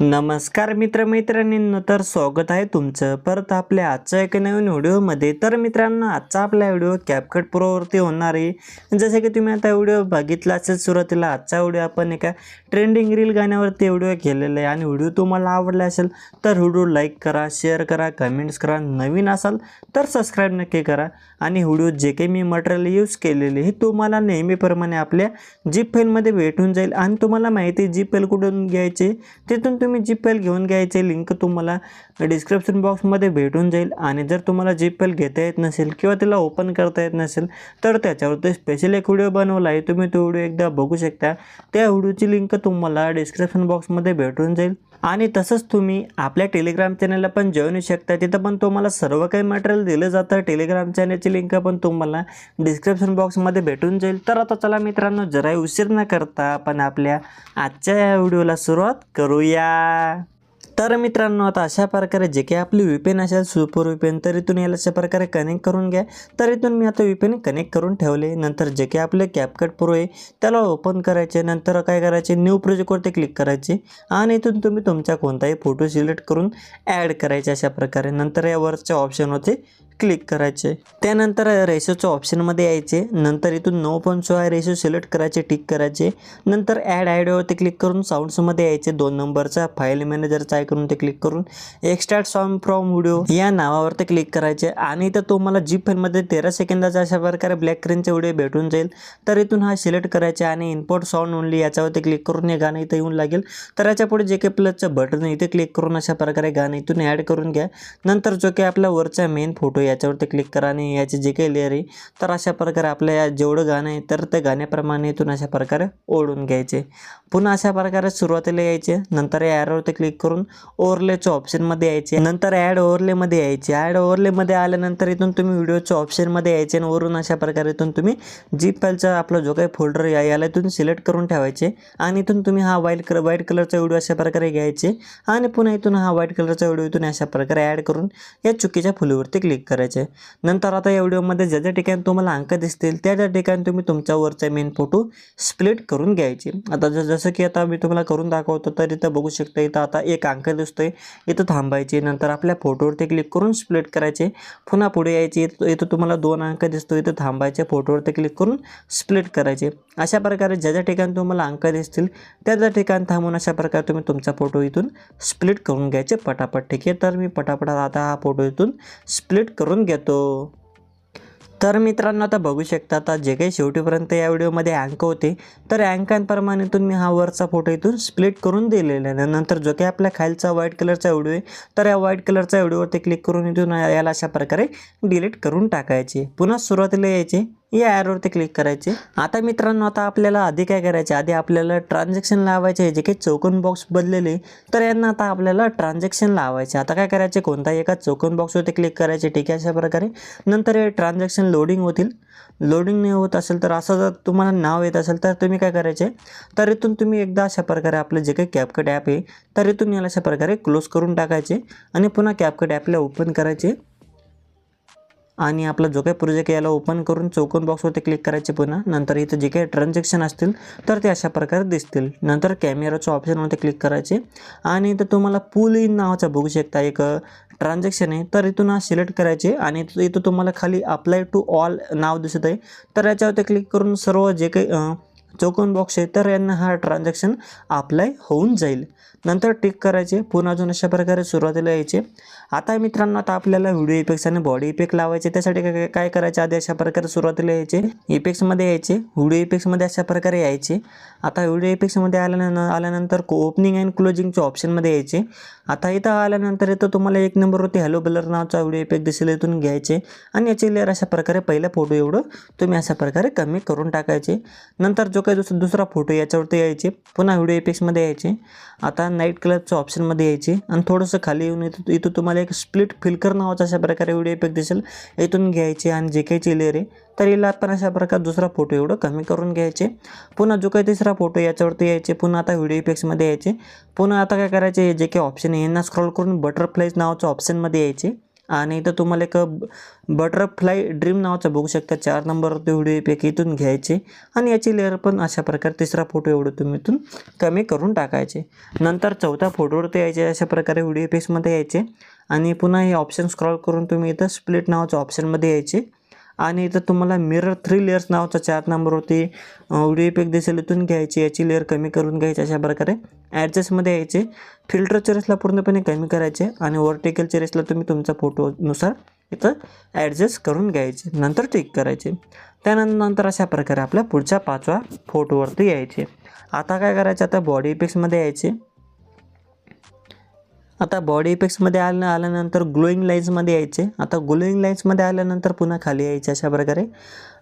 नमस्कार मित्रमैत्रिणींनो तर स्वागत आहे तुमचं. परत आपल्या आजच्या एका नवीन व्हिडिओमध्ये. तर मित्रांनो आजचा आपला व्हिडिओ कॅपकट प्रोवरती होणार आहे. जसे की तुम्ही आता व्हिडिओ बघितला असेल सुरुवातीला आजचा व्हिडिओ आपण एका ट्रेंडिंग रील गाण्यावरती व्हिडिओ केलेला आहे. आणि व्हिडिओ तुम्हाला आवडला असेल तर व्हिडिओ लाईक करा शेअर करा कमेंट्स करा. नवीन असाल तर सबस्क्राईब नक्की करा. आणि व्हिडिओ जे काही मी मटेरियल यूज केलेले हे तुम्हाला नेहमीप्रमाणे आपल्या जीप फेलमध्ये भेटून जाईल. आणि तुम्हाला माहिती आहे जीप फेल कुठून घ्यायचे? तिथून तुम्ही तुम्ही जी पेल घेऊन घ्यायचे लिंक तुम्हाला डिस्क्रिप्शन बॉक्समध्ये भेटून जाईल. आणि जर तुम्हाला जीप पेल घेता येत नसेल किंवा तिला ओपन करता येत नसेल तर त्याच्यावरती स्पेशल एक व्हिडिओ बनवला आहे तुम्ही तो व्हिडिओ एकदा बघू शकता. त्या व्हिडिओची लिंक तुम्हाला डिस्क्रिप्शन बॉक्समध्ये भेटून जाईल. आणि तसंच तुम्ही आपल्या टेलिग्राम चॅनलला पण जॉईन होऊ शकता. तिथं पण तुम्हाला सर्व काही मटेरियल दिलं जातं. टेलिग्राम चॅनलची लिंक पण तुम्हाला डिस्क्रिप्शन बॉक्समध्ये भेटून जाईल. तर आता चला मित्रांनो जराही उशीर न करता आपण आपल्या आजच्या या व्हिडिओला सुरुवात करूया. Bye. तर मित्रांनो आता अशा प्रकारे जे काही आपली विपेन असेल सुपर विपेन तर इथून याला अशा प्रकारे कनेक्ट करून घ्या. तर इथून मी आता विपेन कनेक्ट करून ठेवले. नंतर जे काही आपले कॅपकट प्रो आहे त्याला ओपन करायचे. नंतर काय करायचे? न्यू प्रोजेक्टवरती क्लिक करायचे. आणि इथून तुम्ही तुमचा कोणताही फोटो सिलेक्ट करून ॲड करायचे अशा प्रकारे. नंतर यावरच्या ऑप्शनवरती क्लिक करायचे. त्यानंतर रेशोच्या ऑप्शनमध्ये यायचे. नंतर इथून नऊ पण सोळा आहे रेशो सिलेक्ट करायचे टिक करायचे. नंतर ॲड आयडियावरती क्लिक करून साऊंड्समध्ये यायचे. दोन नंबरचा फाईल मॅनेजरचा ऐकून ते क्लिक करून एक्स्ट्रॅक्ट सॉन्ग फ्रॉम व्हिडिओ या नावावरती क्लिक करायचे. आणि इथं तुम्हाला जीप फाईलमध्ये तेरा सेकंदाचा अशा प्रकारे ब्लॅक स्क्रीनचे व्हिडिओ भेटून जाईल. तर इथून हा सिलेक्ट करायचे आणि इम्पोर्ट साऊंड ओनली याच्यावरती क्लिक करून हे गाणं इथं येऊन लागेल. तर याच्यापुढे जे काही प्लसचं बटन इथे क्लिक करून अशा प्रकारे गाणं इथून ॲड करून घ्या. नंतर जो काही आपला वरचा मेन फोटो याच्यावरती क्लिक करा आणि याचे जे काही लेअर आहे तर अशा प्रकारे आपल्या या जेवढं गाणं आहे तर त्या गाण्याप्रमाणे इथून अशा प्रकारे ओढून घ्यायचे. पुन्हा अशा प्रकारे सुरुवातीला यायचे. नंतर या ॲरोवरती क्लिक करून ओव्हरलेच्या ऑप्शनमध्ये यायचे नंतर ॲड ओव्हरलेमध्ये यायचे. ॲड ओव्हरलेमध्ये आल्यानंतर इथून तुम्ही व्हिडिओच्या ऑप्शनमध्ये यायचे आणि वरून अशा प्रकारे इथून तुम्ही जीप फाईलचा आपला जो काही फोल्डर या याला इथून सिलेक्ट करून ठेवायचे आणि इथून तुम्ही हा व्हाईट कलर व्हाईट कलरचा व्हिडिओ अशा प्रकारे घ्यायचे आणि पुन्हा इथून हा व्हाईट कलरचा व्हिडिओ इथून अशा प्रकारे ॲड करून या चुकीच्या फुलीवरती क्लिक करायचे. नंतर आता या व्हिडिओमध्ये ज्या ज्या ठिकाणी तुम्हाला अंक दिसतील त्या त्या ठिकाणी तुम्ही तुमच्या वरचा मेन फोटो स्प्लिट करून घ्यायचे. आता ज जसं की आता मी तुम्हाला करून दाखवतो तर इथं बघू शकता इथं आता एक अंक दिसतोय. इथं थांबायचे नंतर आपल्या फोटोवरती क्लिक करून स्प्लिट करायचे. पुन्हा पुढे यायचे इथं तुम्हाला दोन अंक दिसतो इथं थांबायचे फोटोवरती क्लिक करून स्प्लिट करायचे. अशा प्रकारे ज्या ज्या ठिकाणी तुम्हाला अंक दिसतील त्या त्या ठिकाणी थांबून अशा प्रकारे तुम्ही तुमचा फोटो इथून स्प्लिट करून घ्यायचे पटापट. ठीक आहे? तर मी पटापटात आता हा फोटो इथून स्प्लिट करून घेतो. तर मित्रांनो आता बघू शकता आता जे काही शेवटीपर्यंत या व्हिडिओमध्ये अँक होते तर अँकांप्रमाणे तुम्ही हा वरचा फोटो इथून स्प्लिट करून दिलेला आहे. नंतर जो काही आपल्या खालचा व्हाईट कलरचा व्हिडिओ आहे तर या व्हाईट कलरच्या व्हिडिओवरती क्लिक करून इथून याला अशा प्रकारे डिलीट करून टाकायचे. पुन्हा सुरुवातीला यायचे. या ॲरवरती क्लिक करायचे. आता मित्रांनो आता आपल्याला आधी काय करायचे? आधी आपल्याला ट्रान्झॅक्शन लावायचे आहे. जे काही चौकोन बॉक्स बदलेले तर यांना आता आपल्याला ट्रान्झॅक्शन लावायचे आता काय करायचे? कोणताही एका चौकोन बॉक्सवरती क्लिक करायचे. ठीक आहे अशा प्रकारे. नंतर हे ट्रान्झॅक्शन लोडिंग होतील. लोडिंग नाही होत असेल तर असं जर तुम्हाला नाव येत असेल तर तुम्ही काय करायचे? तर इथून तुम्ही एकदा अशा प्रकारे आपलं जे काही कॅपकट ॲप आहे तर इथून याला अशा प्रकारे क्लोज करून टाकायचे आणि पुन्हा कॅपकट ॲपला ओपन करायचे. आणि आपला जो काही प्रोजेक्ट याला ओपन करून चौकोन बॉक्सवरती क्लिक करायचे पुन्हा नंतर इथं जे काही ट्रान्झॅक्शन असतील तर ते अशा प्रकारे दिसतील. नंतर कॅमेराच्या ऑप्शनवरती क्लिक करायचे. आणि इथं तुम्हाला पुल इन नावाचा बघू शकता एक ट्रान्झॅक्शन आहे. तर इथून हा सिलेक्ट करायचे आणि इथं तुम्हाला खाली अप्लाय टू ऑल नाव दिसत आहे. तर याच्यावरती क्लिक करून सर्व जे काही चौकोन बॉक्स आहे तर यांना हा ट्रान्झॅक्शन अप्लाय होऊन जाईल. नंतर टिक करायचे. पुन्हा अजून अशा प्रकारे सुरुवातीला यायचे. आता मित्रांनो आता आपल्याला व्हिडिओ इफेक्ट्स आणि बॉडी इफेक्ट लावायचे त्यासाठी काय काय करायचे? आधी अशा प्रकारे सुरुवातीला यायचे. इफेक्ट्समध्ये यायचे. व्हिडिओ इफेक्ट्समध्ये अशा प्रकारे यायचे. आता व्हिडिओ इफेक्ट्समध्ये आल्यान आल्यानंतर ओपनिंग अँड क्लोजिंगच्या ऑप्शनमध्ये यायचे. आता इथं आल्यानंतर इथं तुम्हाला एक नंबरवरती हॅलो बलर नावाचा व्हिडिओ इफेक्ट दिसेल इथून घ्यायचे. आणि याचे लेअर अशा प्रकारे पहिला फोटो एवढं तुम्ही अशा प्रकारे कमी करून टाकायचे. नंतर जो काही दुसरा दुसरा फोटो याच्यावरती यायचे. पुन्हा व्हिडिओ इफेक्ट्समध्ये यायचे. आता नाईट कलरच्या ऑप्शनमध्ये यायचे. आणि थोडंसं खाली येऊन इथं इथं तुम्हाला एक स्प्लिट फिल्कर नावाचा अशा प्रकारे व्हिडिओ इफेक्ट दिसेल. इथून घ्यायचे आणि जे काही लेअर आहे तर याला आपण अशा प्रकारे दुसरा फोटो एवढं कमी करून घ्यायचे. पुन्हा जो काही तिसरा फोटो याच्यावरती यायचे पुन्हा आता व्हिडिओ इफेक्ट्समध्ये यायचे. पुन्हा आता काय करायचे जे काही ऑप्शन आहे यांना स्क्रॉल करून बटरफ्लाईज नावाच्या ऑप्शनमध्ये यायचे. आणि इथं तुम्हाला एक बटरफ्लाय ड्रीम नावाचं बघू शकता. चार नंबरवरती व्हिडिओ पॅक इथून घ्यायचे. आणि याची लेअर पण अशा प्रकारे तिसरा फोटो एवढं तुम्ही इथून कमी करून टाकायचे. नंतर चौथ्या फोटोवरती यायचे अशा प्रकारे व्हिडिओ इफेक्ट्समध्ये यायचे. आणि पुन्हा हे ऑप्शन स्क्रॉल करून तुम्ही इथं स्प्लिट नावाच्या ऑप्शनमध्ये यायचे. आणि इथं तुम्हाला मिरर थ्री लेअर्स नावाचा चार नंबरवरती व्हिडिओ इफेक्ट दिसेल इथून घ्यायची याची लेअर कमी करून घ्यायची अशा प्रकारे. ॲडजस्टमध्ये यायचे. फिल्टर चेरेसला पूर्णपणे कमी करायचे आणि वर्टिकल चेरेसला तुम्ही तुमच्या फोटोनुसार इथं ॲडजस्ट करून घ्यायचे. नंतर टिक करायचे. त्यानंतर अशा प्रकारे आपल्या पुढच्या पाचव्या फोटोवरती यायचे. आता काय करायचं? आता बॉडी इफेक्ट्समध्ये यायचे. आता बॉडी इफेक्ट्समध्ये आल्या आल्यानंतर ग्लोईंग लाईन्समध्ये यायचे. आता ग्लोईंग लाईन्समध्ये आल्यानंतर पुन्हा खाली यायचे अशा प्रकारे.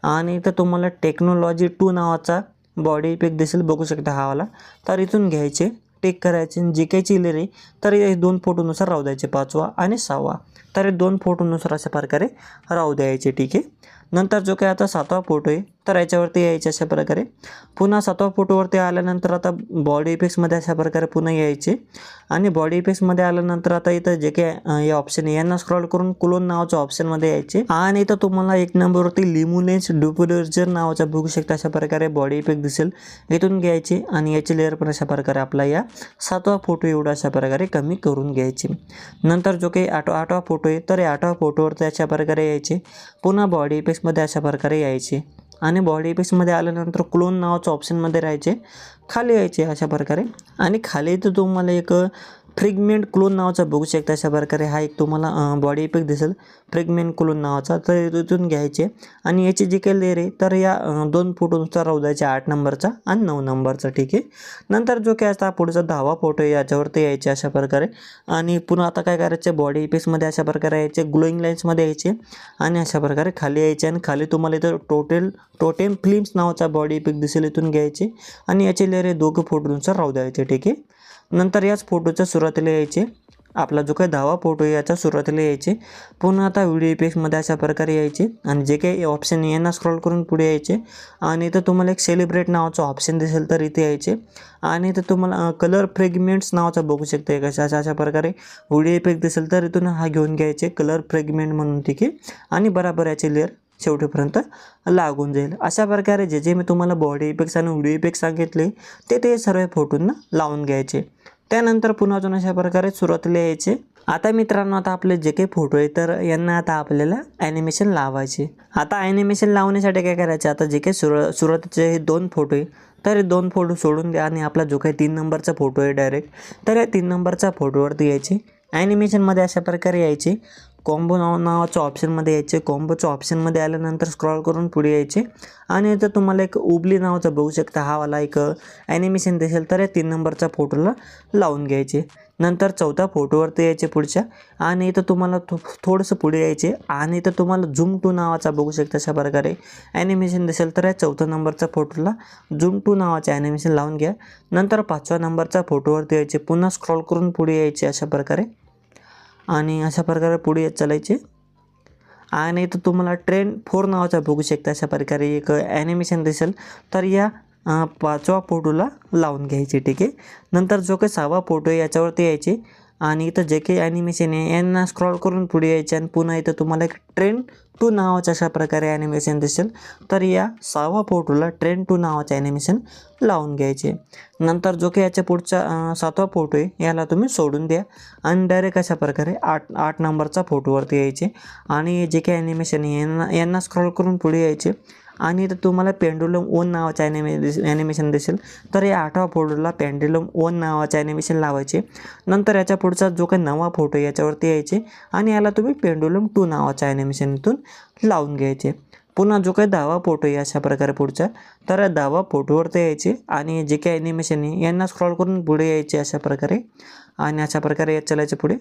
आणि इथं तुम्हाला टेक्नॉलॉजी टू नावाचा बॉडी इफेक्ट दिसेल. बघू शकता हावाला तर इथून घ्यायचे टेक करायचे आणि जी काही चिलेरी तर हे दोन फोटोनुसार राहू द्यायचे पाचवा आणि सहावा. तर हे दोन फोटोनुसार अशा प्रकारे राहू द्यायचे ठीक आहे. नंतर जो काही आता सातवा फोटो आहे तर याच्यावरती यायचे अशा प्रकारे. पुन्हा सातवा फोटोवरती आल्यानंतर आता बॉडी इफेक्ट्समध्ये अशा प्रकारे पुन्हा यायचे. आणि बॉडी इफेक्ट्समध्ये आल्यानंतर आता इथं जे काही हे ऑप्शन आहे यांना स्क्रॉल करून क्लोन नावाच्या ऑप्शनमध्ये यायचे. आणि इथं तुम्हाला एक नंबरवरती लिमुलेन्स डुपुलर्जर नावाचा बघू शकता अशा प्रकारे बॉडी इफेक्ट दिसेल. इथून घ्यायचे आणि याची लेअर पण अशा प्रकारे आपला या सातवा फोटो एवढा अशा प्रकारे कमी करून घ्यायचे. नंतर जो काही आठवा आठवा फोटो आहे तर या आठवा फोटोवरती अशा प्रकारे यायचे. पुन्हा बॉडी इफेक्ट्समध्ये अशा प्रकारे यायचे. आणि बॉडी पेसमध्ये आल्यानंतर क्लोन नावाचं ऑप्शनमध्ये राहायचे. खाली यायचे अशा प्रकारे. आणि खाली तर तुम्हाला एक फ्रिगमेंट क्लोन नावाचा बघू शकता अशा प्रकारे हा एक तुम्हाला बॉडी इफेक्ट दिसेल. फ्रिगमेंट क्लोन नावाचा. तर तिथून घ्यायचे. आणि याची जी काही लेअर आहे तर या दोन फोटोनुसार राहू द्यायचे. आठ नंबरचा आणि नऊ नंबरचा. ठीक आहे? नंतर जो काही असता पुढचा दहावा फोटो आहे. याच्यावरती यायचे अशा प्रकारे. आणि पुन्हा आता काय करायचे? बॉडी इफेक्ट्समध्ये अशा प्रकारे यायचे. ग्लोईंग लाईन्समध्ये यायचे. आणि अशा प्रकारे खाली यायचे. आणि खाली तुम्हाला इथं टोटल टोटेम फिल्म्स नावाचा बॉडी इफेक्ट दिसेल. इथून घ्यायचे. आणि याची लेअर हे दोघं फोटोनुसार राहू द्यायचे. ठीक आहे? नंतर याच फोटोच्या सुरुवातीला यायचे. आपला जो काही दहावा फोटो आहे याच्या सुरुवातीला यायचे. पुन्हा आता व्हिडिओ इफेक्समध्ये अशा प्रकारे यायचे. आणि जे काही ऑप्शन यांना स्क्रॉल करून पुढे यायचे. आणि इथं तुम्हाला एक सेलिब्रेट नावाचं ऑप्शन दिसेल तर इथे यायचे. आणि इथं तुम्हाला कलर फ्रेगमेंट्स नावाचा बघू शकता कशा अशा अशा प्रकारे व्हिडिओ इफेक्ट दिसेल तर इथून हा घेऊन घ्यायचे. कलर फ्रेगमेंट म्हणून ठीक आहे? आणि बराबर याचे लेअर शेवटीपर्यंत लागून जाईल. अशा प्रकारे जे जे मी तुम्हाला बॉडी इफेक्ट्स आणि व्हिडिओ इफेक्ट सांगितले ते ते सर्व फोटोंना लावून घ्यायचे. त्यानंतर पुन्हा अजून अशा प्रकारे सुरुवातीला यायचे. आता मित्रांनो आता आपले जे काही फोटो आहे तर यांना आता आपल्याला ॲनिमेशन लावायचे. आता ॲनिमेशन लावण्यासाठी काय करायचे? आता जे काही सुर सुरुवातीचे हे दोन फोटो आहे तर हे दोन फोटो सोडून द्या आणि आपला जो काही तीन नंबरचा फोटो आहे डायरेक्ट तर या तीन नंबरचा फोटोवरती यायचे. ॲनिमेशनमध्ये अशा प्रकारे यायचे. कॉम्बो नाव नावाच्या ऑप्शनमध्ये यायचे. कॉम्बोच्या ऑप्शनमध्ये आल्यानंतर स्क्रॉल करून पुढे यायचे. आणि इथं तुम्हाला एक उबली नावाचा बघू शकता. हा वाला एक ॲनिमेशन दिसेल. तर या तीन नंबरच्या फोटोला लावून घ्यायचे. नंतर चौथ्या फोटोवरती यायचे पुढच्या. आणि इथं तुम्हाला थो थोडंसं पुढे यायचे. आणि इथं तुम्हाला झूम टू नावाचा बघू शकता अशा प्रकारे ॲनिमेशन दिसेल. तर या चौथ्या नंबरच्या फोटोला झूम टू नावाचे ॲनिमेशन लावून घ्या. नंतर पाचव्या नंबरच्या फोटोवरती यायचे. पुन्हा स्क्रॉल करून पुढे यायचे अशा प्रकारे. आणि अशा प्रकारे पुढे येत चालायचे. आणि तर तुम्हाला ट्रेन फोर नावाचा बघू शकता. अशा प्रकारे एक ॲनिमेशन दिसेल. तर या पाचवा फोटोला लावून घ्यायचे ठीक आहे? नंतर जो काही सहावा फोटो आहे याच्यावरती यायचे. आणि इथं जे काही ॲनिमेशन आहे यांना स्क्रॉल करून पुढे यायचे आणि पुन्हा इथं तुम्हाला एक ट्रेन टू नावाच्या अशा प्रकारे ॲनिमेशन दिसेल. तर या सहावा फोटोला ट्रेन टू नावाचे ॲनिमेशन लावून घ्यायचे. नंतर जो काही याच्या पुढचा सातवा फोटो आहे याला तुम्ही सोडून द्या. आणि डायरेक्ट अशा प्रकारे आठ आठ नंबरचा फोटोवरती यायचे. आणि जे काही ॲनिमेशन आहे यांना यांना स्क्रॉल करून पुढे यायचे. आणि तर तुम्हाला पेंडुलम ओन नावाचं ॲनिमे ॲनिमेशन दिसेल. तर या आठवा फोटोला पेंडुलम ओन नावाचं ॲनिमेशन लावायचे. नंतर याच्या पुढचा जो काही नवा फोटो आहे याच्यावरती यायचे. आणि याला तुम्ही पेंडुलम टू नावाच्या ॲनिमेशन इथून लावून घ्यायचे. पुन्हा जो काही दहावा फोटो आहे अशा प्रकारे पुढचा. तर या दहावा फोटोवरती यायचे. आणि जे काही ॲनिमेशन आहे यांना स्क्रॉल करून पुढे यायचे अशा प्रकारे. आणि अशा प्रकारे यात चालायचे पुढे.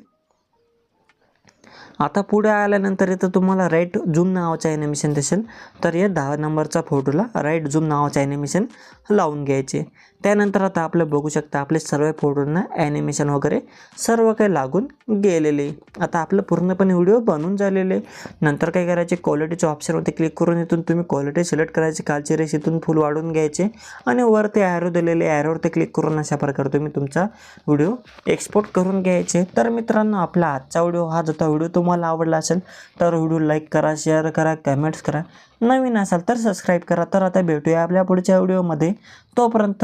आता पुढे आल्यानंतर येतं तुम्हाला राईट झूम नावाचं ॲनिमेशन दिसेल. तर या दहा नंबरचा फोटोला राईट झूम नावाचं ॲनिमेशन लावून घ्यायचे. त्यानंतर आता आपलं बघू शकता आपले सर्व फोटोंना ॲनिमेशन वगैरे सर्व काही लागून गेलेले. आता आपलं पूर्णपणे व्हिडिओ बनून झालेले. नंतर काय करायचे? क्वालिटीच्या ऑप्शनवरती क्लिक करून इथून तुम्ही क्वालिटी सिलेक्ट करायची. कालची रेस इथून फुल वाढवून घ्यायचे. आणि वर ते ॲरो दिलेले ॲरोवरती क्लिक करून अशा प्रकारे तुम्ही तुमचा व्हिडिओ एक्सपोर्ट करून घ्यायचे. तर मित्रांनो आपला आजचा व्हिडिओ हा होता व्हिडिओ तुम्हाला आवडला असेल तर व्हिडिओ लाईक करा शेअर करा कमेंट्स करा. नवीन असाल तर सबस्क्राईब करा. तर आता भेटूया आपल्या पुढच्या व्हिडिओमध्ये. तोपर्यंत